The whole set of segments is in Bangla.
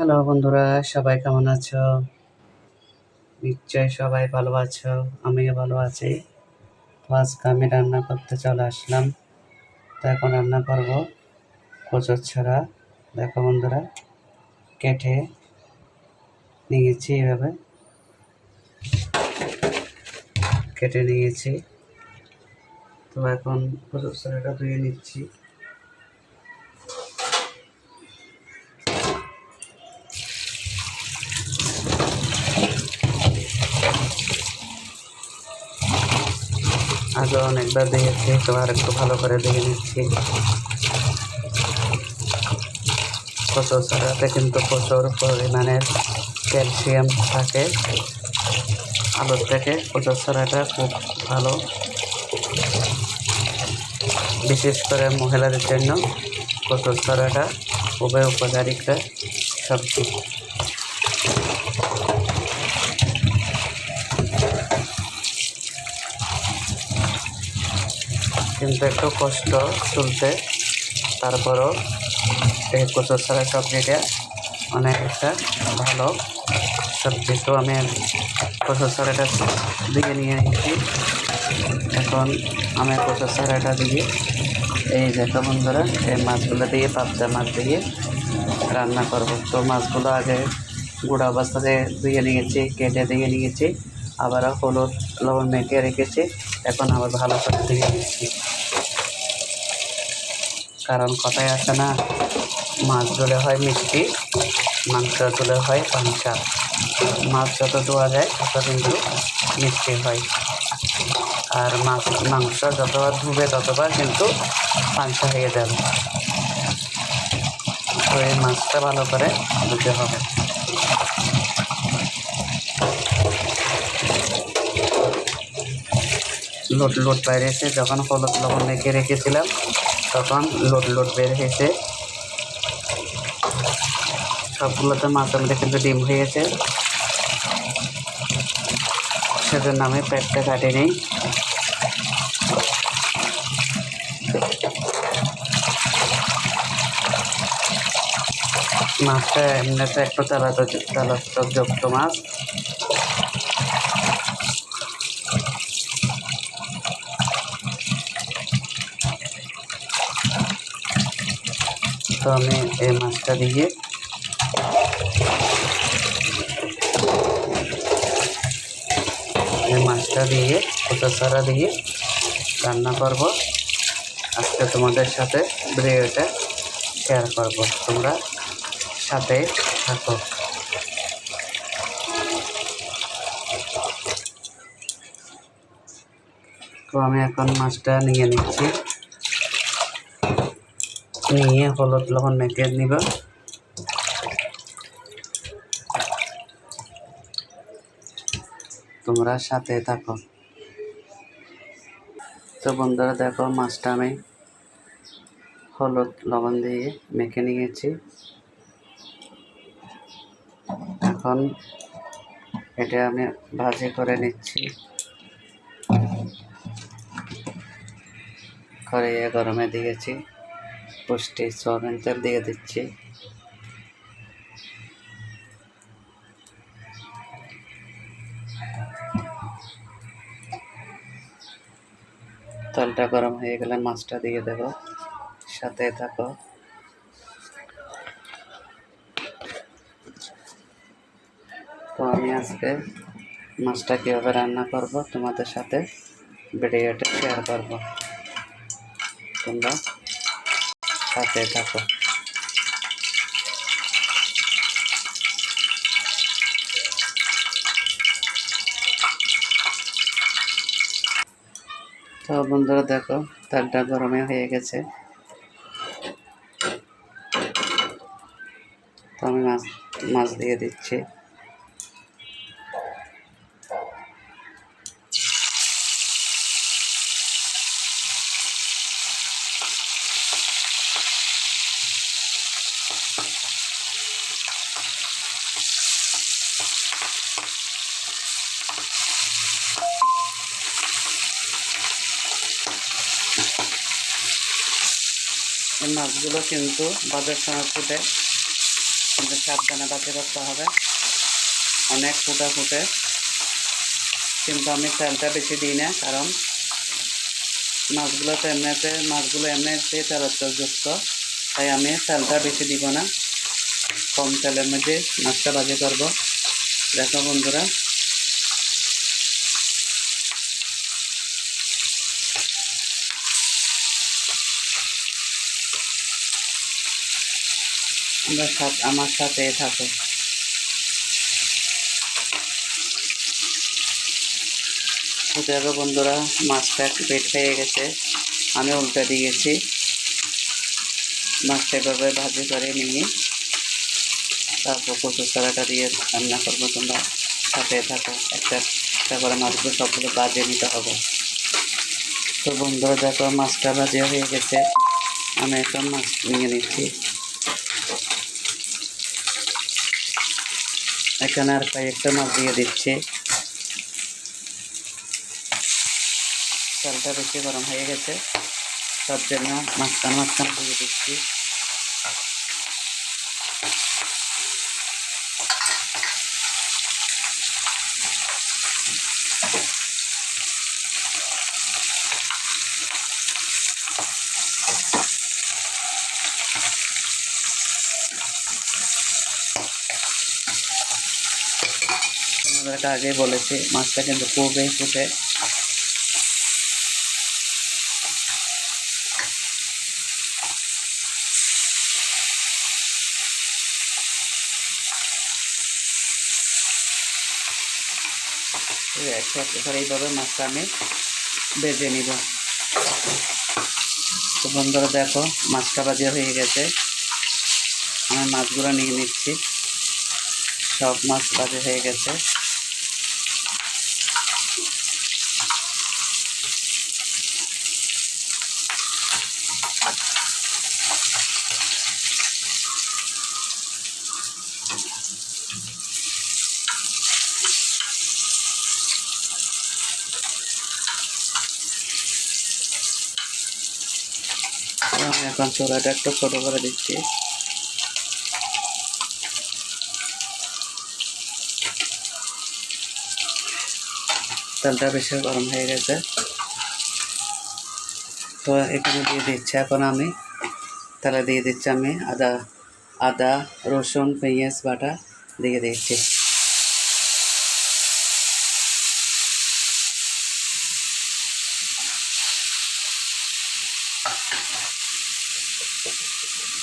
হ্যালো বন্ধুরা, সবাই কেমন আছো? নিশ্চয় সবাই ভালো আছো, আমিও ভালো আছি। তো আজকে আমি রান্না করতে চলে আসলাম। তো এখন রান্না করব কচুর ছড়া। দেখো বন্ধুরা, কেটে নিয়েছি এভাবে। কেটে নিয়েছি। তো এখন কচুর ছড়াটা ধুয়ে নিচ্ছি। আগে অনেকবার দেখেছি তো আর একটু ভালো করে দেখে নিচ্ছি। কচুর ছাড়াতে কিন্তু প্রচুর পরিমাণের ক্যালসিয়াম থাকে। আলুর থেকে কচুর ছাড়াটা খুব ভালো। বিশেষ করে মহিলাদের জন্য কচুর ছাড়াটা খুবই উপকারী সবজি। কিন্তু একটু কষ্ট তুলতে তারপরও এই কচুর ছাড়া সবজিটা অনেক একটা ভালো সবজি। তো আমি কচুর ছাড়াটা দিয়ে নিয়ে এসেছি এখন আমি কচুর ছাড়াটা দিয়ে এই দেখো বন্ধুরা, এই মাছগুলো দিয়ে, পাবদা মাছ দিয়ে রান্না করব। তো মাছগুলো আগে গুঁড়া অবস্থাতে ধুয়ে নিয়েছি, কেটে দিয়ে নিয়েছি। আবার হলুদ, লবণ মেখে রেখেছি। এখন আবার ভালো করে ধুয়ে নিচ্ছি। কারণ কথায় আছে না। মাছ ধরে হয় মিষ্টি, মাংস ধুলে হয় পাঞ্চা মাছ যত ধোয়া যায়, তত কিন্তু মিষ্টি হয়। আর মাছ, মাংস যতবার ধুবে ততবার কিন্তু পাঞ্চা হয়ে যাবে। তো এই মাছটা ভালো করে ধুতে হবে। লোট লোট বাইরে এসে যখন হলুদ লবণ রেখেছিলাম তখন লোট লোট বের হয়েছে। সবগুলোতে মাছ আমাদের কিন্তু ডিম হয়েছে। সেজন্য আমি পেটটা কাটি নেই। মাছটা এমনিতে একটু তেলা তেলাযুক্ত মাছ। আমি এই মাছটা দিয়ে এই মাছটা দিয়ে কোথা সারা দিয়ে রান্না করব। আজকে তোমাদের সাথে ভিডিওটা শেয়ার করব। তোমরা সাথে থাকো। তো আমি এখন মাছটা নিয়ে নিচ্ছি। নিয়ে হলুদ লবণ মেখে নিব। তোমরা সাথে থাকো। তো বন্ধুরা দেখো, মাছটা আমি হলুদ লবণ দিয়ে মেখে নিয়েছি। এখন এটা আমি ভাজি করে নিচ্ছি। করে গরমে দিয়েছি। সয়াবিন তেল দিয়ে দিচ্ছি। তেলটা গরম হয়ে গেলে মাছটা দিয়ে দেবো। সাথে থাকো। তো আমি আজকে মাছটা কীভাবে রান্না করব তোমাদের সাথে ভিডিওটা শেয়ার করব। তোমরা সাথে থাকো। তো বন্ধুরা দেখো তেলটা গরমে হয়ে গেছে। তো আমি মাছ মাছ দিয়ে দিচ্ছি। মাছগুলো কিন্তু বাজার সময় ফুটে সাবধানে বাতি করতে হবে। অনেক ফুটা ফুটে। কিন্তু আমি তেলটা বেশি দিই না, কারণ মাছগুলো তো এমনিতে, মাছগুলো এমনিতে তেলযুক্ত তাই আমি তেলটা বেশি দিব না। কম তেলের মধ্যে মাছটা ভাজি করব। দেখো বন্ধুরা সাথ, আমার সাথে থাকো। দেখো বন্ধুরা, মাছটা একটু পেট খেয়ে গেছে। আমি উল্টে দিয়েছি মাছটা এভাবে ভাজি করে নিয়ে তারপর কচু চারাটা দিয়ে রান্না করব তোমরা। সাথে থাকো, একটা একটা করে মাছগুলো সবগুলো বাজিয়ে নিতে হবে। তো বন্ধুরা, দেখো মাছটা ভাজিয়া হয়ে গেছে। আমি এখন মাছ নিয়ে নিচ্ছি। এখানে আর কয়েকটা মাছ দিয়ে দিচ্ছে। চালটা বেশি গরম হয়ে গেছে, তার জন্য মাঝখান মাঝখান দিয়ে দিচ্ছি। তোমাদেরকে আগে বলেছি, মাছটা কিন্তু খুবই ফুটে। এইভাবে মাছটা আমি বেজে নিব। তো বন্ধুরা দেখো, মাছটা বাজে হয়ে গেছে। আমি মাছগুলো নিয়ে নিচ্ছি। সব মাছ বাজে হয়ে গেছে আমি এখন চোরাটা একটু ছোটো করে দিচ্ছি। তেলটা বেশি গরম হয়ে গেছে। তো এখানে দিয়ে দিচ্ছি এখন আমি। তাহলে দিয়ে দিচ্ছি আমি আদা আদা, রসুন, পেঁয়াজ, বাটা দিয়ে দিচ্ছি।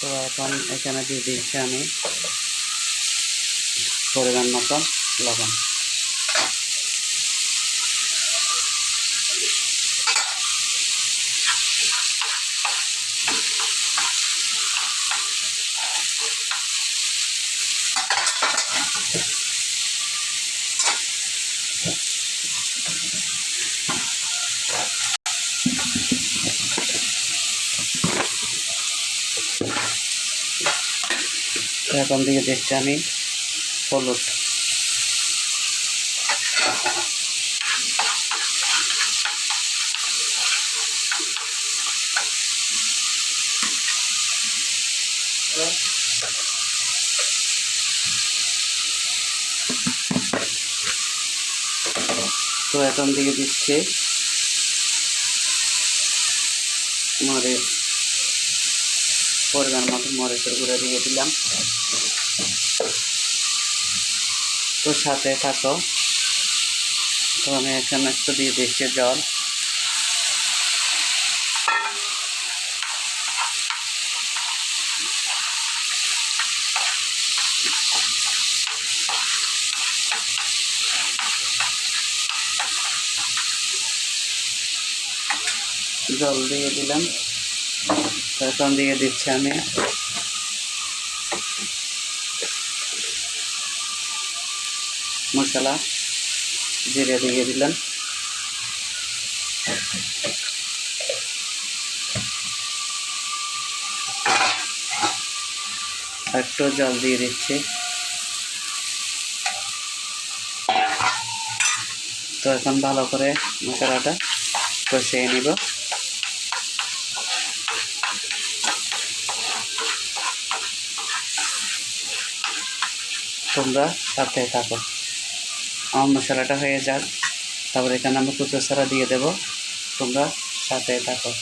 তো এখন এখানে দিয়ে দিচ্ছি আমি পরিমাণ মতন লবণ। এখন দিকে দিচ্ছি আমি হলুদ। তো এখন দিকে দিচ্ছি মরিচ। পরিমাণ মতো মরিচের গুঁড়ো দিয়ে দিলাম। তো সাথে থাকো। তো আমি এখানে একটু দিয়ে দিচ্ছি জল। জল দিয়ে দিলাম। এখন দিয়ে দিচ্ছি আমি। মশলা জিরে দিয়ে দিলাম। একটু জল দিয়ে দিচ্ছি। তো এখন ভালো করে মশলাটা কষিয়ে নিব। তোমরা সাথে থাকো। আমার মশলাটা হয়ে যাক। তারপরে এখানে আমি কুচো ছাড়া দিয়ে দেব। তোমরা সাথে থাকো।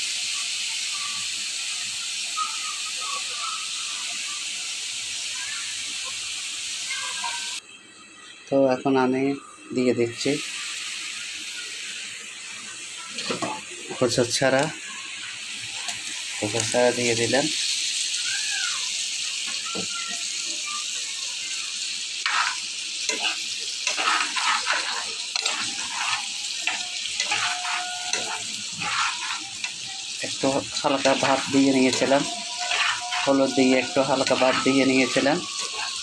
তো এখন আমি দিয়ে দিচ্ছি কুচো ছাড়া। কুচো ছাড়া দিয়ে দিলাম। একটু হালকা ভাত দিয়ে নিয়েছিলাম। হলুদ দিয়ে একটু হালকা ভাত দিয়ে নিয়েছিলাম।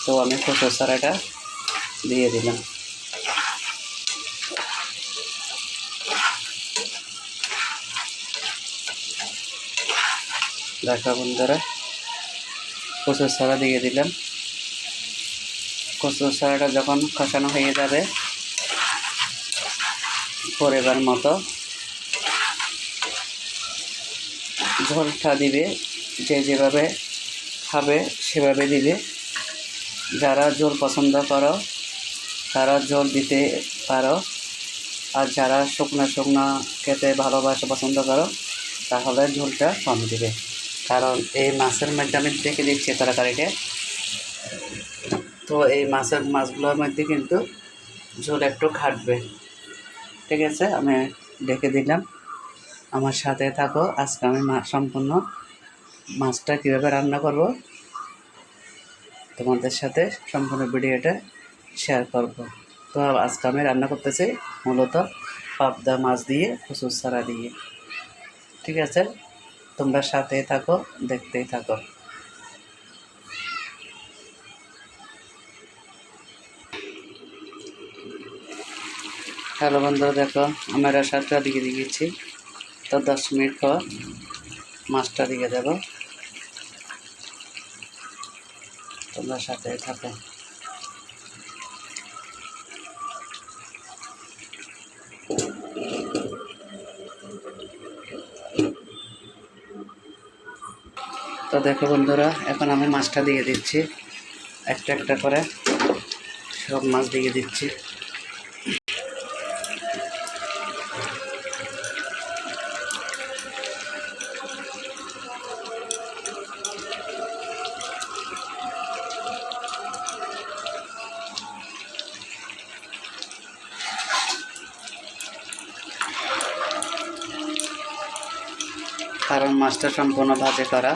তো আমি কচুর সারাটা দিয়ে দিলাম। দেখা বন্ধুরা, কচুর সারা দিয়ে দিলাম। কচুর সারাটা যখন কষানো হয়ে যাবে, পরিবার মতো ঝোলটা দিবে, যে যেভাবে খাবে সেভাবে দিবে। যারা ঝোল পছন্দ করো, তারা ঝোল দিতে পারো। আর যারা শুকনো শুকনো খেতে ভালোবাসে, পছন্দ করো, তাহলে ঝোলটা কম দিবে। কারণ এই মাছের মধ্যে আমি দেখে দিচ্ছি তরকারিটা তো এই মাছের মাছগুলোর মধ্যে কিন্তু ঝোল একটু খাটবে। ঠিক আছে? আমি দেখে দিলাম। আমার সাথে থাকো। আজকে আমি সম্পূর্ণ মাছটা কীভাবে রান্না করব তোমাদের সাথে সম্পূর্ণ ভিডিওটা শেয়ার করব। তো আজকে আমি রান্না করতেছি মূলত পাবদা মাছ দিয়ে কচুর সারা দিয়ে। ঠিক আছে? তোমরা সাথে থাকো, দেখতেই থাকো। হ্যালো বন্ধুরা, দেখো, আমরা সাতটা দিকে দিয়েছি। তো দশ মিনিট পর মাছটা দিয়ে দেবো। তোমরা সাথে থাকো। তো দেখো বন্ধুরা, এখন আমি মাছটা দিয়ে দিচ্ছি। একটা একটা করে সব মাছ দিয়ে দিচ্ছি। কারণ মাছটা সম্পূর্ণ ভাজে করা।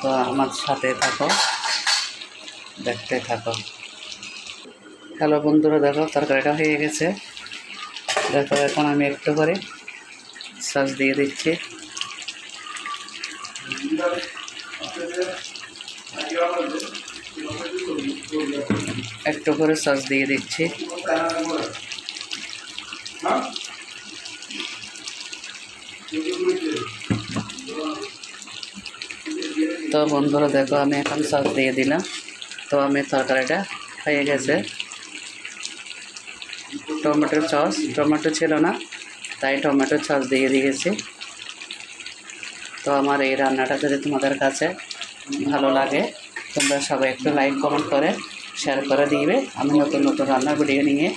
তো আমার সাথে থাকো, দেখতে থাকো। হ্যালো বন্ধুরা, দেখো তরকারিটা হয়ে গেছে। দেখো, এখন আমি একটু করে সস দিয়ে দিচ্ছি। একটু করে সস দিয়ে দিচ্ছি। তো বন্ধুরা দেখো, আমি এখন সস দিয়ে দিলাম। তো আমি তরকারিটা হয়ে গেছে। টমেটোর সস, টমেটো ছিল না, তাই টমেটোর সস দিয়ে দিয়েছি। তো আমার এই রান্নাটা যদি তোমাদের কাছে ভালো লাগে, তোমরা সবাই একটু লাইক, কমেন্ট করে, শেয়ার করে দিবে। আমি নতুন নতুন রান্নার ভিডিও নিয়ে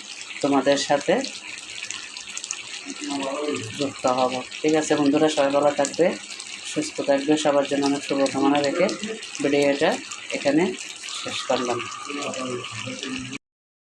তোমাদের সাথে যুক্ত হব। ঠিক আছে বন্ধুরা, সবাই ভালো থাকবে। সুস্থ থাকবে সবার জন্য অনেক শুভকামনা রেখে ভিডিওটা এখানে শেষ করলাম।